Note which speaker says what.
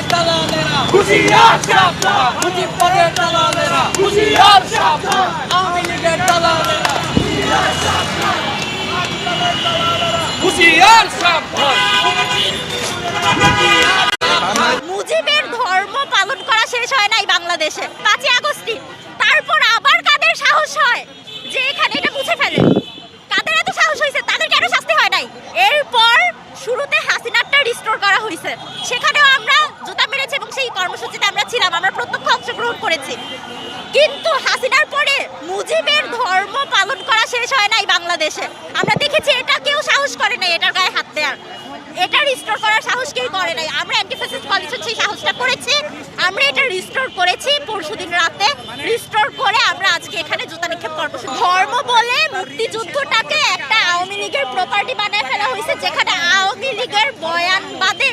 Speaker 1: পদের দালালেরা হুশিয়ার সাবধান। মুজিব পদের দালালেরা হুশিয়ার সাবধান। আওয়ামী লীগের দালালেরা হুশিয়ার সাবধান।
Speaker 2: মুজিবের ধর্ম পালন করা শেষ হয় নাই বাংলাদেশে। পাঁচই আগস্টই। তারপর আবার কাদের সাহস হয় যে এখানে এটা মুছে ফেলে কাদের এত সাহস হয়েছে তাদের কেন শাস্তি হয় নাই এরপর শুরুতে রিস্টোর করা হয়েছে। সেখানেও আমরা জুতা মেরেছি এবং সেই কর্মসূচিতে আমরা ছিলাম, আমরা প্রত্যক্ষ অংশগ্রহণ করেছি। কিন্তু হাসিনার পরে মুজিবের ধর্ম পালন করা শেষ হয় নাই বাংলাদেশে। আমরা দেখেছি এটা কেউ সাহস করে নাই এটার গায়ে হাত দেওয়ার এটা রিস্টোর করার সাহস কেউ করে নাই। আমরা অ্যান্টিফ্যাসিস্ট কোয়ালিশন সেই সাহসটা করেছি। আমরা এটা রিস্টোর করেছি পরশুদিন রাতে। রিস্টোর করে আমরা আজকে এখানে জুতা নিক্ষেপ কর্মসূচি ধর্ম বলে মুক্তিযুদ্ধটাকে একটা আওয়ামী লীগের প্রপার্টি বানায় ফেলা হয়েছে, যেখানে লীগের বয়ান বাদে